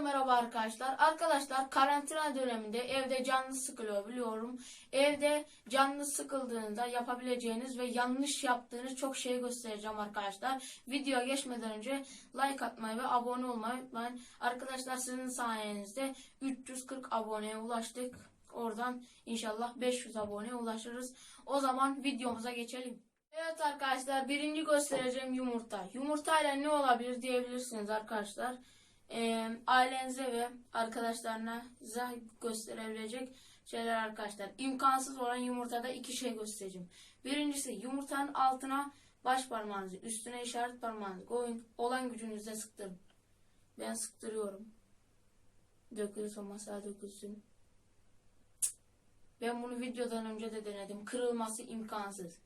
merhaba arkadaşlar. Arkadaşlar karantina döneminde evde canlı sıkılıyor biliyorum. Evde canlı sıkıldığında yapabileceğiniz ve yanlış yaptığınız çok şey göstereceğim arkadaşlar. Videoya geçmeden önce like atmayı ve abone olmayı unutmayın. Arkadaşlar sizin sayenizde 340 aboneye ulaştık. Oradan inşallah 500 aboneye ulaşırız. O zaman videomuza geçelim. Evet arkadaşlar birinci göstereceğim yumurta. Yumurtayla ne olabilir diyebilirsiniz arkadaşlar. Ee, ailenize ve arkadaşlarınıza gösterebilecek şeyler arkadaşlar. İmkansız olan yumurtada iki şey göstereceğim. Birincisi yumurtanın altına baş parmağınızı üstüne işaret parmağınızı koyun. Olan gücünüzle sıktırın. Ben sıktırıyorum. Dökülürse masaya dökülsün. Ben bunu videodan önce de denedim. Kırılması imkansız.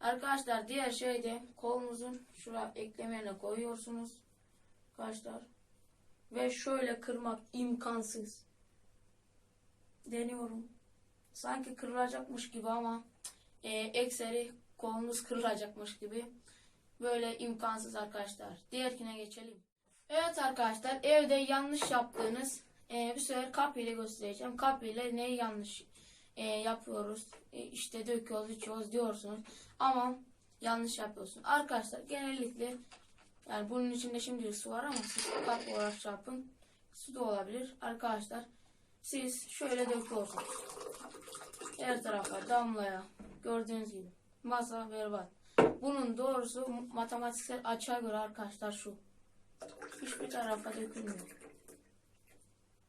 Arkadaşlar diğer şey de kolunuzun şuraya eklemene koyuyorsunuz. Arkadaşlar. Ve şöyle kırmak imkansız. Deniyorum. Sanki kırılacakmış gibi ama e, ekseri kolunuz kırılacakmış gibi. Böyle imkansız arkadaşlar. Diğerkine geçelim. Evet arkadaşlar evde yanlış yaptığınız e, bir sefer kapıyla göstereceğim. Kapıyla neyi yanlış e, yapıyoruz. E, işte döküyoruz, içiyoruz diyorsunuz. Ama yanlış yapıyorsun. Arkadaşlar genellikle yani bunun içinde şimdi su var ama siz kap olarak çarpın. Su da olabilir. Arkadaşlar siz şöyle döküyorsunuz. Her tarafa damlaya gördüğünüz gibi. Masa berbat. Bunun doğrusu matematiksel açığa göre arkadaşlar şu. Hiçbir tarafa dökülmüyor.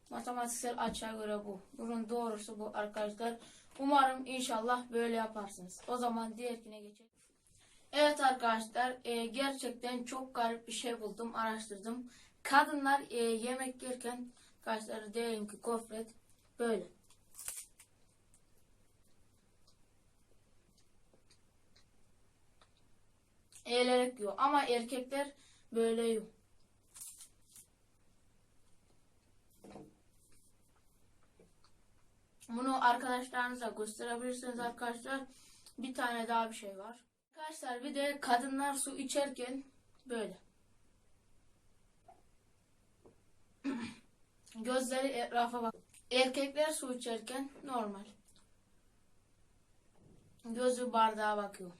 Matematiksel açığa göre bu. Bunun doğrusu bu arkadaşlar. Umarım inşallah böyle yaparsınız. O zaman diğerkine geçelim. Evet arkadaşlar e, gerçekten çok garip bir şey buldum araştırdım. Kadınlar e, yemek yerken arkadaşlar diyelim ki gofret böyle. Eğilerek yiyor ama erkekler böyle yiyor. Bunu arkadaşlarınıza gösterebilirsiniz arkadaşlar. Bir tane daha bir şey var. Arkadaşlar bir de kadınlar su içerken böyle. Gözleri etrafa bak. Erkekler su içerken normal. Gözü bardağa bakıyor.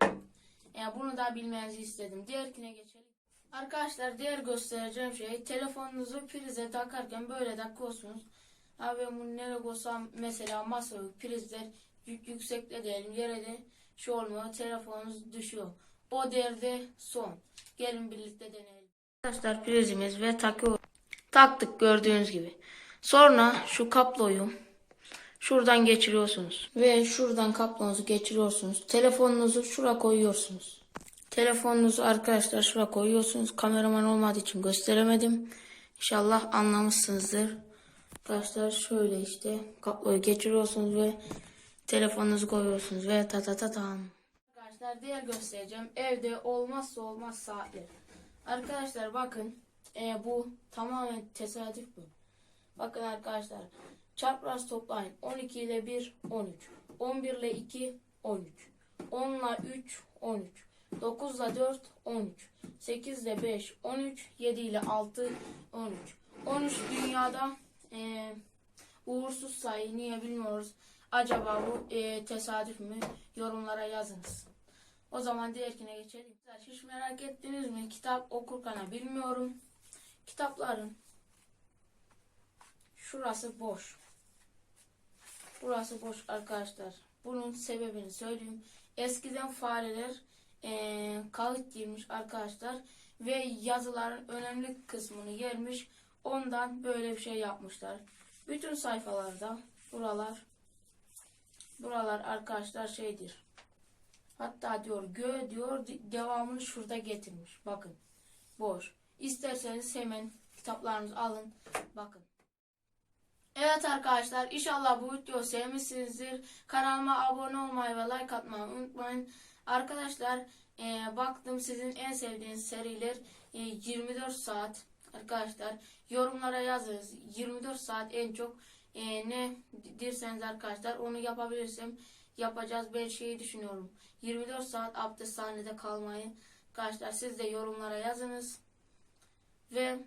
Yani bunu da bilmenizi istedim. Diğerkine geçelim. Arkadaşlar diğer göstereceğim şey telefonunuzu prize takarken böyle takıyorsunuz. Abi ben bunu nereye koysam mesela masa prizler yük, yüksekte diyelim yere de şu olmuyor telefonunuz düşüyor. O derde son. Gelin birlikte deneyelim. Arkadaşlar prizimiz ve takıyor. Taktık gördüğünüz gibi. Sonra şu kabloyu şuradan geçiriyorsunuz. Ve şuradan kablonuzu geçiriyorsunuz. Telefonunuzu şura koyuyorsunuz. Telefonunuzu arkadaşlar şura koyuyorsunuz. Kameraman olmadığı için gösteremedim. İnşallah anlamışsınızdır. Arkadaşlar şöyle işte kabloyu geçiriyorsunuz ve telefonunuzu koyuyorsunuz ve ta ta ta tam. Arkadaşlar diğer göstereceğim. Evde olmazsa olmaz saatler. Arkadaşlar bakın e, bu tamamen tesadüf bu. Bakın arkadaşlar çapraz toplayın. 12 ile 1 13. 11 ile 2 13. 10 ile 3 13. 9 ile 4 13. 8 ile 5 13. 7 ile 6 13. 13 dünyada e, uğursuz sayı niye bilmiyoruz. Acaba bu e, tesadüf mü? Yorumlara yazınız. O zaman diğerkine geçelim. Hiç merak ettiniz mi? Kitap okurken bilmiyorum. Kitapların şurası boş. Burası boş arkadaşlar. Bunun sebebini söyleyeyim. Eskiden fareler e, kağıt girmiş arkadaşlar ve yazıların önemli kısmını yermiş. Ondan böyle bir şey yapmışlar. Bütün sayfalarda buralar buralar arkadaşlar şeydir. Hatta diyor gö diyor devamını şurada getirmiş. Bakın. Boş. İsterseniz hemen kitaplarınızı alın. Bakın. Evet arkadaşlar inşallah bu videoyu sevmişsinizdir. Kanalıma abone olmayı ve like atmayı unutmayın. Arkadaşlar e, baktım sizin en sevdiğiniz seriler e, 24 saat arkadaşlar yorumlara yazınız 24 saat en çok e, ne derseniz arkadaşlar onu yapabilirsem yapacağız ben şeyi düşünüyorum 24 saat abdesthanede kalmayı arkadaşlar siz de yorumlara yazınız ve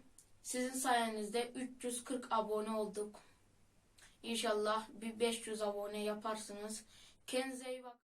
Sizin sayenizde 340 abone olduk. İnşallah bir 500 abone yaparsınız. Kendinize iyi bakın.